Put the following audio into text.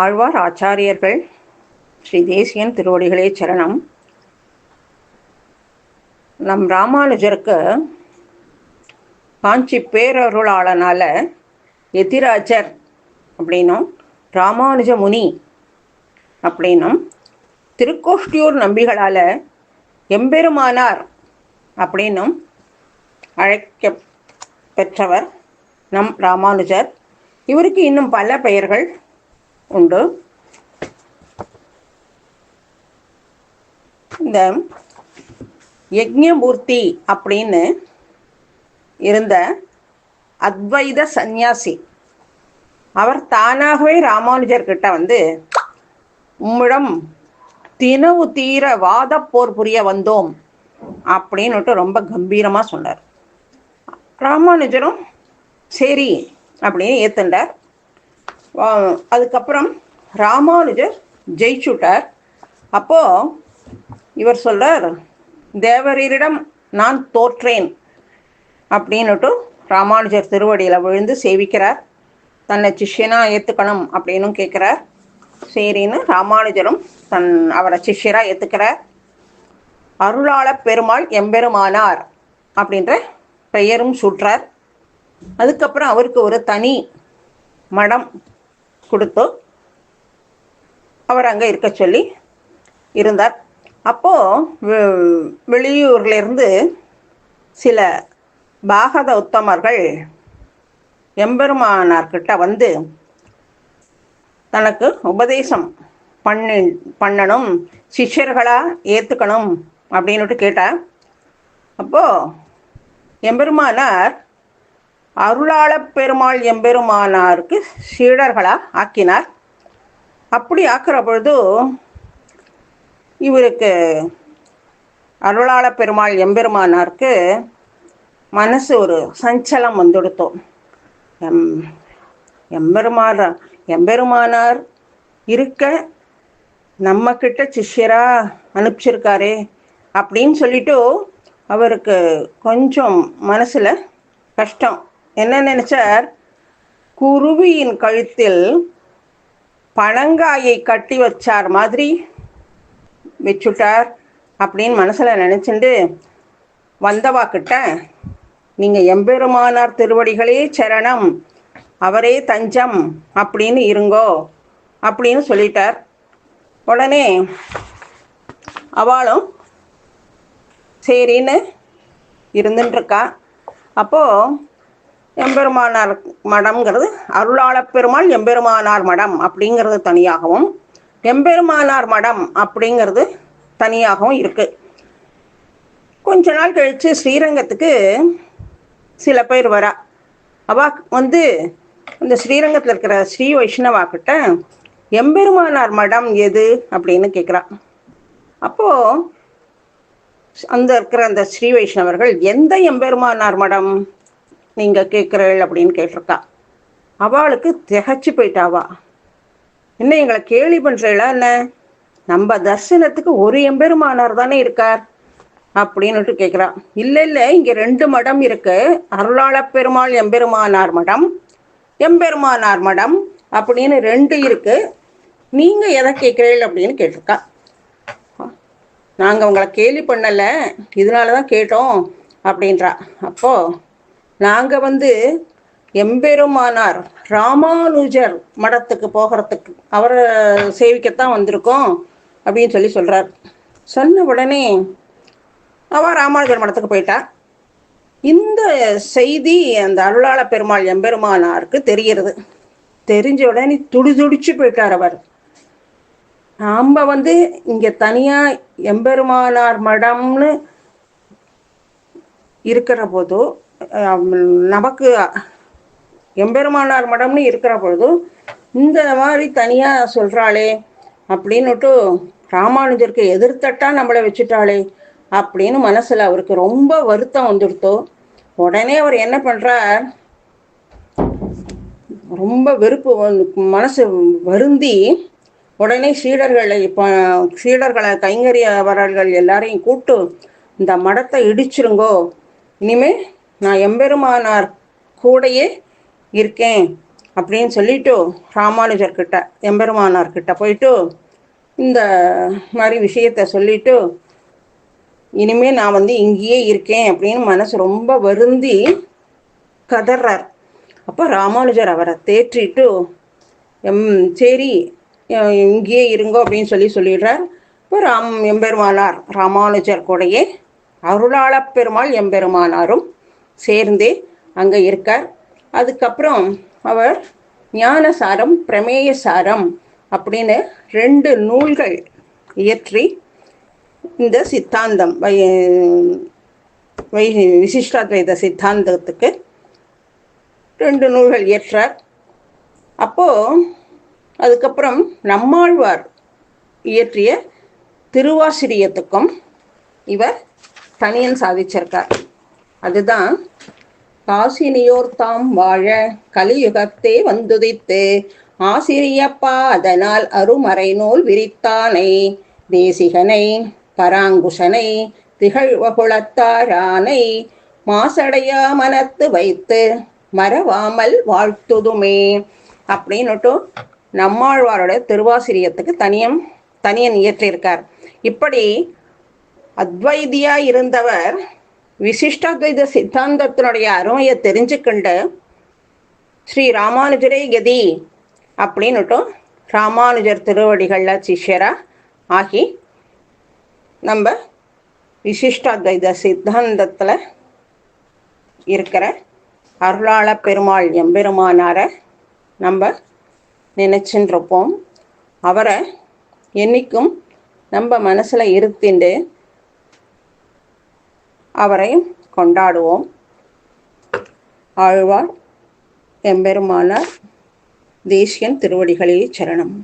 ஆழ்வார் ஆச்சாரியர்கள் ஸ்ரீ தேசியன் திருவடிகளே சரணம். நம் ராமானுஜருக்கு காஞ்சி பேரருளாளனால எதிராஜர் அப்படின்னும் ராமானுஜ முனி அப்படின்னும் திருக்கோஷ்டியூர் நம்பிகளால் எம்பெருமானார் அப்படின்னும் அழைக்க பெற்றவர் நம் ராமானுஜர். இவருக்கு இன்னும் பல பெயர்கள் உண்டு. இந்த யஜ்ஞமூர்த்தி அப்படின்னு இருந்த அத்வைத சந்நியாசி அவர் தானாகவே ராமானுஜர் கிட்ட வந்து உம்மிடம் தினவு தீர வாதப்போர் புரிய வந்தோம் அப்படின்னுட்டு ரொம்ப கம்பீரமாக சொன்னார். ராமானுஜரும் சரி அப்படின்னு ஏத்துண்டார். அதுக்கப்புறம் ராமானுஜர் ஜெயிச்சுட்டார். அப்போ இவர் சொல்றார் தேவரீரிடம் நான் தோற்றேன் அப்படின்னுட்டு ராமானுஜர் திருவடியில் விழுந்து சேவிக்கிறார். தன்னை சிஷ்யனா ஏற்றுக்கணும் அப்படின்னு கேட்குறார் சரின்னு ராமானுஜரும் தன் அவரை சிஷ்யராக ஏற்றுக்கிறார் அருளாள பெருமாள் எம்பெருமானார் அப்படின்ற பெயரும் சுற்றார் அதுக்கப்புறம் அவருக்கு ஒரு தனி மடம் கொடுத்து அவர் அங்கே இருக்க சொல்லி இருந்தார். அப்போது வெளியூர்லேருந்து சில பாகத உத்தமர்கள் எம்பெருமானார்கிட்ட வந்து தனக்கு உபதேசம் பண்ணி பண்ணணும் சிஷ்யர்களாக ஏற்றுக்கணும் அப்படின்னுட்டு கேட்டார். அப்போது எம்பெருமானார் அருளாளப் பெருமாள் எம்பெருமானாருக்கு சீடர்களாக ஆக்கினார். அப்படி ஆக்குற பொழுது இவருக்கு அருளாள பெருமாள் எம்பெருமானாருக்கு மனசு ஒரு சஞ்சலம் வந்துடுத்தோம் எம் எம்பெருமான எம்பெருமானார் இருக்க நம்ம கிட்ட சிஷ்யரா அனுப்பிச்சிருக்காரே அப்படின்னு சொல்லிட்டு அவருக்கு கொஞ்சம் மனசில் கஷ்டம். என்ன நினைச்சார்? குருவியின் கழுத்தில் பழங்காயை கட்டி வச்சார் மாதிரி. வச்சுட்டார் அப்படின்னு மனசில் நினச்சிண்டு வந்தவா கிட்ட நீங்கள் எம்பெருமானார் திருவடிகளே சரணம் அவரே தஞ்சம் அப்படின்னு இருங்கோ அப்படின்னு சொல்லிட்டார். உடனே அவளும் சரின்னு இருந்துட்டுருக்கா அப்போது எம்பெருமானார் மடம்ங்கிறது அருளாளப் பெருமாள் எம்பெருமானார் மடம் அப்படிங்கிறது தனியாகவும் எம்பெருமானார் மடம் அப்படிங்கிறது தனியாகவும் இருக்கு. கொஞ்ச நாள் கழிச்சு ஸ்ரீரங்கத்துக்கு சில பேர் வரா. அவா வந்து இந்த ஸ்ரீரங்கத்தில் இருக்கிற ஸ்ரீ வைஷ்ணவா கிட்ட எம்பெருமானார் மடம் எது அப்படின்னு கேட்குறா அப்போ அந்த இருக்கிற அந்த ஸ்ரீ வைஷ்ணவர்கள் எந்த எம்பெருமானார் மடம்? நீங்க கேட்குறீள் அப்படின்னு கேட்டிருக்கா. அவளுக்கு திகச்சு போயிட்டாவா. என்ன எங்களை கேலி பண்றீங்களா என்ன? நம்ம தரிசனத்துக்கு ஒரு எம்பெருமானார் தானே இருக்கார்? அப்படின்னுட்டு கேட்குறா. இல்லை இல்லை இங்கே ரெண்டு மடம் இருக்கு. அருளாள பெருமாள் எம்பெருமானார் மடம் எம்பெருமானார் மடம் அப்படின்னு ரெண்டு இருக்கு. நீங்க எதை கேட்குறீள் அப்படின்னு கேட்டிருக்கா. நாங்கள் உங்களை கேலி பண்ணலை இதனால தான் கேட்டோம் அப்படின்றா. அப்போ நாங்கள் வந்து எம்பெருமானார் ராமானுஜர் மடத்துக்கு போகிறதுக்கு அவரை சேவிக்கத்தான் வந்திருக்கோம் அப்படின்னு சொல்லி சொல்கிறார் சொன்ன உடனே அவ ராமானுஜர் மடத்துக்கு போயிட்டா. இந்த செய்தி அந்த அருளாள பெருமாள் எம்பெருமானாருக்கு தெரிகிறது தெரிஞ்ச உடனே துடிதுடிச்சு போயிட்டார் அவர். நாம் வந்து இங்கே தனியாக எம்பெருமானார் மடம்னு இருக்கிற போது நமக்கு எம்பெருமானார் மடம்னு இருக்கிற பொழுதும் இந்த மாதிரி தனியாக சொல்கிறாளே அப்படின்னுட்டு ராமானுஜருக்கு எதிர்த்தட்டா நம்மளை வச்சுட்டாளே அப்படின்னு மனசில் அவருக்கு ரொம்ப வருத்தம் வந்துடுத்தோ உடனே அவர் என்ன பண்ணுறார் ரொம்ப வெறுப்பு வந்து மனசு வருந்தி உடனே சீடர்களை இப்போ சீடர்களை கைங்கரியவர்கள் எல்லாரையும் கூப்பிட்டு இந்த மடத்தை இடிச்சிருங்கோ இனிமேல் நான் எம்பெருமானார் கூடையே இருக்கேன் அப்படின்னு சொல்லிட்டு ராமானுஜர்கிட்ட எம்பெருமானார்கிட்ட போயிட்டு இந்த மாதிரி விஷயத்த சொல்லிட்டு இனிமே நான் வந்து இங்கேயே இருக்கேன் அப்படின்னு மனசு ரொம்ப வருந்தி கதறார். அப்போ ராமானுஜர் அவரை தேற்றிட்டு எம் சரி இங்கேயே இருங்கோ அப்படின்னு சொல்லி சொல்லிடுறார். இப்போ ராம் எம்பெருமானார் ராமானுஜர் கூடையே அருளாளப் பெருமாள் எம்பெருமானாரும் சேர்ந்தே அங்கே இருக்கார். அதுக்கப்புறம் அவர் ஞானசாரம் பிரமேய சாரம் அப்படின்னு ரெண்டு நூல்கள் இயற்றி இந்த சித்தாந்தம் வை வை விசிஷ்டாத்வைத சித்தாந்தத்துக்கு ரெண்டு நூல்கள் இயற்றார். அப்போது அதுக்கப்புறம் நம்மாழ்வார் இயற்றிய திருவாசிரியத்துக்கும் இவர் தனியன் சாதிச்சிருக்கார். அதுதான் காசினியோர் தாம் வாழ கலியுகத்தே வந்துதித்து ஆசிரியப்பா அதனால் அருமறை நூல் விரித்தானை தேசிகனை பராங்குஷனை திகழ்வகுளத்தாரானை மாசடையா மனத்து வைத்து மறவாமல் வாழ்த்துதுமே. அப்படின்னுட்டு நம்மாழ்வாரோட திருவாசிரியத்துக்கு தனியம் தனியன் இயற்றியிருக்கார். இப்படி அத்வைதியா இருந்தவர் விசிஷ்டாத்வைத சித்தாந்தத்தினுடைய அருமையை தெரிஞ்சுக்கொண்டு ஸ்ரீ ராமானுஜரே கதி அப்படின்னுட்டும் ராமானுஜர் திருவடிகளில் சிஷ்யரா ஆகி நம்ம விசிஷ்டாத்வைத சித்தாந்தத்தில் இருக்கிற அருளாள பெருமாள் எம்பெருமானாரை நம்ம நினச்சின்னு இருப்போம் அவரை என்னைக்கும் நம்ம மனசில் இருத்திண்டு அவரை கொண்டாடுவோம். ஆழ்வார் எம்பெருமானார் தேசியன் திருவடிகளில் சரணம்.